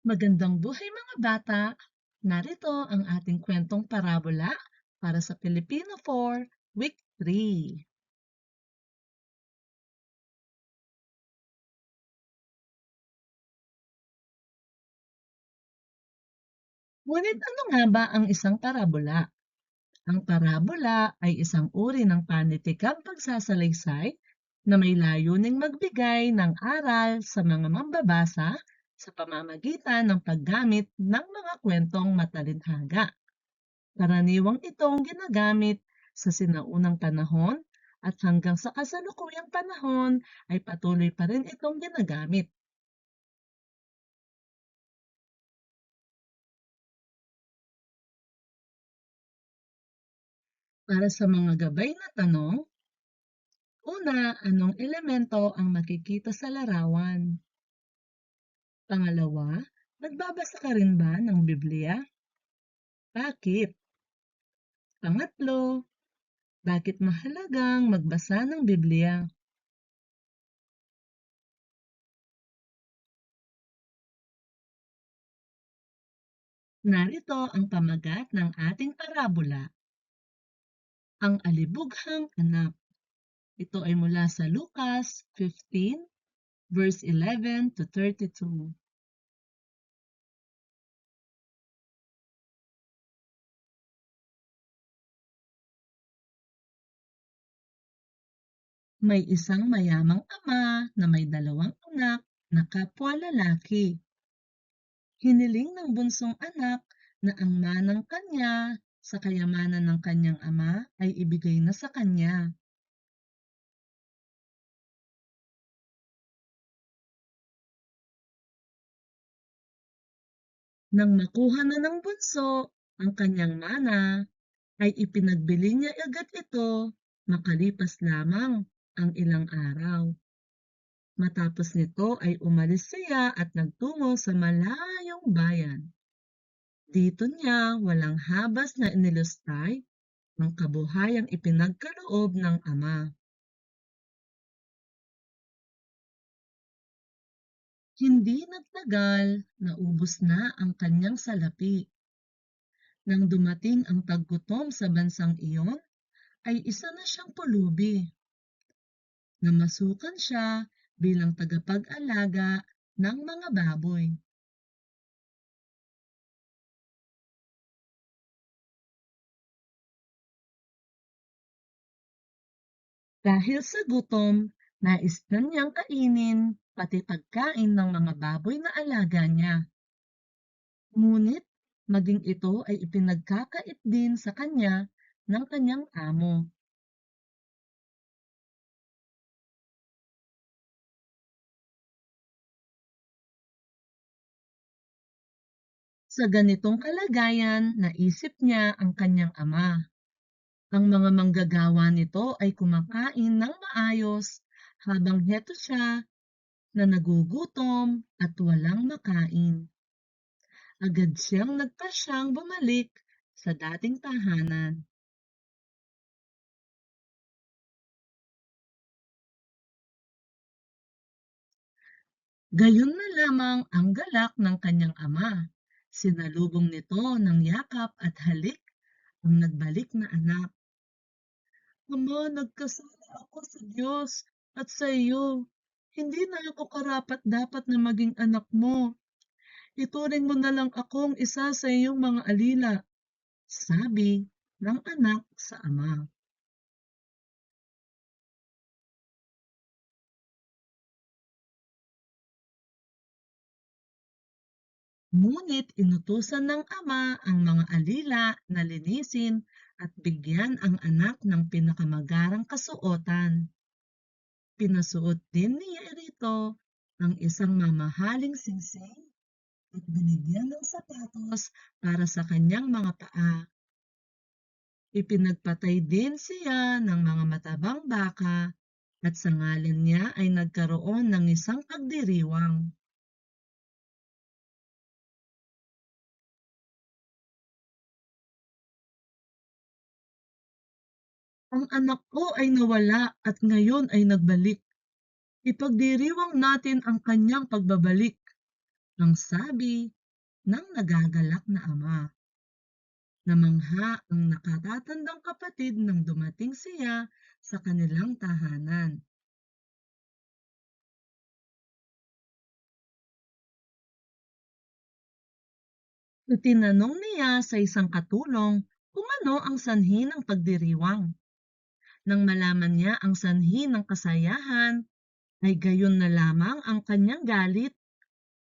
Magandang buhay mga bata! Narito ang ating kwentong parabola para sa Filipino for Week 3. Ngunit ano nga ba ang isang parabola? Ang parabola ay isang uri ng panitikang pagsasalaysay na may layuning magbigay ng aral sa mga mambabasa sa pamamagitan ng paggamit ng mga kwentong matalinhaga. Karaniwang itong ginagamit sa sinaunang panahon at hanggang sa kasalukuyang panahon ay patuloy pa rin itong ginagamit. Para sa mga gabay na tanong, una, anong elemento ang makikita sa larawan? Pangalawa, nagbabasa ka rin ba ng Biblia? Bakit? Pangatlo, bakit mahalagang magbasa ng Biblia? Narito ang pamagat ng ating parabola. Ang alibughang anak. Ito ay mula sa Lucas 15, verse 11 to 32. May isang mayamang ama na may dalawang anak na kapwa lalaki. Hiniling ng bunsong anak na ang manang kanya sa kayamanan ng kanyang ama ay ibigay na sa kanya. Nang makuha na ng bunso ang kanyang mana, ay ipinagbili niya agad ito makalipas lamang ang ilang araw. Matapos nito ay umalis siya at nagtungo sa malayong bayan. Dito niya walang habas na inilustay ang kabuhayang ipinagkaloob ng ama. Hindi nagtagal, naubos na ang kanyang salapi. Nang dumating ang taggutom sa bansang iyon, ay isa na siyang pulubi. Namasukan siya bilang tagapag-alaga ng mga baboy. Dahil sa gutom, nais na niyang kainin pati pagkain ng mga baboy na alaga niya. Ngunit maging ito ay ipinagkakait din sa kanya ng kanyang amo. Sa ganitong kalagayan, naisip niya ang kanyang ama. Ang mga manggagawa nito ay kumakain ng maayos habang heto siya na nagugutom at walang makain. Agad siyang nagpasyang bumalik sa dating tahanan. Gayon na lamang ang galak ng kanyang ama. Sinalubong nito ng yakap at halik ang nagbalik na anak. Ama, nagkasala ako sa Diyos at sa iyo. Hindi na ako karapat-dapat na maging anak mo. Ituring mo na lang akong isa sa iyong mga alila, sabi ng anak sa ama. Ngunit inutusan ng ama ang mga alila na linisin at bigyan ang anak ng pinakamagarang kasuotan. Pinasuot din niya rito ang isang mamahaling singsing at binigyan ng sapatos para sa kanyang mga paa. Ipinagpatay din siya ng mga matabang baka at sa ngalan niya ay nagkaroon ng isang pagdiriwang. Ang anak ko ay nawala at ngayon ay nagbalik. Ipagdiriwang natin ang kanyang pagbabalik. Ang sabi ng nagagalak na ama. Namangha ang nakatatandang kapatid nang dumating siya sa kanilang tahanan. Itinanong niya sa isang katulong kung ano ang sanhi ng pagdiriwang. Nang malaman niya ang sanhi ng kasayahan, ay gayon na lamang ang kanyang galit,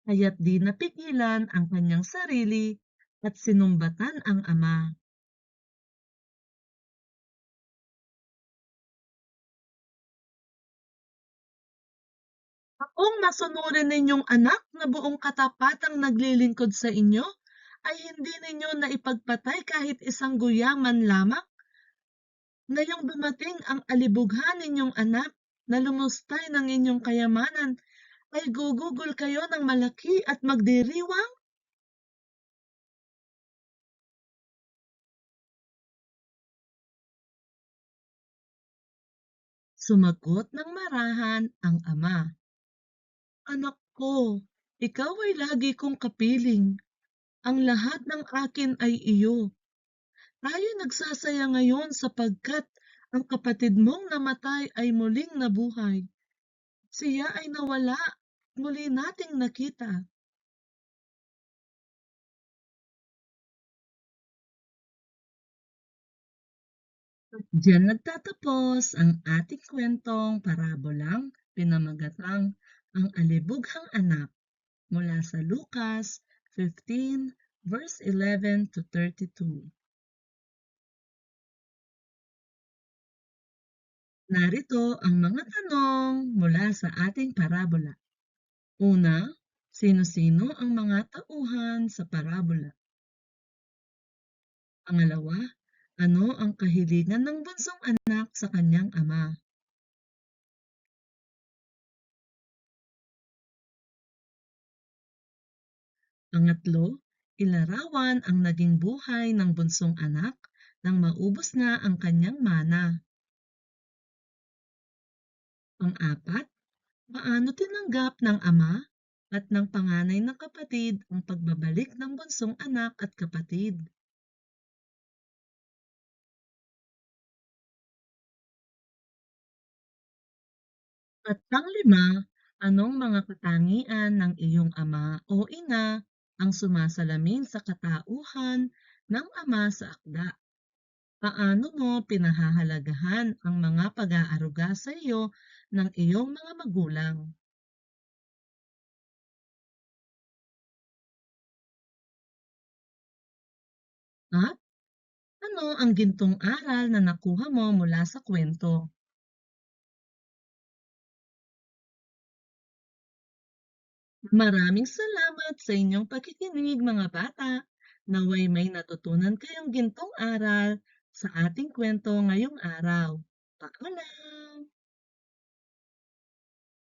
kaya't di napigilan ang kanyang sarili at sinumbatan ang ama. Akong masunurin ninyong anak na buong katapatang naglilingkod sa inyo, ay hindi ninyo naipagpatay kahit isang guyaman lamang? Ngayong dumating ang alibughan ninyong anak na lumustay ng inyong kayamanan, ay gugugol kayo ng malaki at magdiriwang? Sumagot ng marahan ang ama. Anak ko, ikaw ay lagi kong kapiling. Ang lahat ng akin ay iyo. Tayo nagsasaya ngayon sapagkat ang kapatid mong namatay ay muling nabuhay. Siya ay nawala, muli nating nakita. Diyan nagtatapos ang ating kwentong parabolang pinamagatang ang alibughang anak mula sa Lucas 15 verse 11 to 32. Narito ang mga tanong mula sa ating parabola. Una, sino-sino ang mga tauhan sa parabola? Pangalawa, ano ang kahilingan ng bunsong anak sa kanyang ama? Pangatlo, ilarawan ang naging buhay ng bunsong anak nang maubos na ang kanyang mana. Pang-apat, paano tinanggap ng ama at ng panganay na kapatid ang pagbabalik ng bunsong anak at kapatid? At panglima, anong mga katangian ng iyong ama o ina ang sumasalamin sa katauhan ng ama sa akda? Paano mo pinahahalagahan ang mga pag-aaruga sa iyo ng iyong mga magulang? At ano ang gintong aral na nakuha mo mula sa kwento? Maraming salamat sa inyong pakikinig mga bata. Naway may natutunan kayong gintong aral sa ating kwento ngayong araw. Paalam!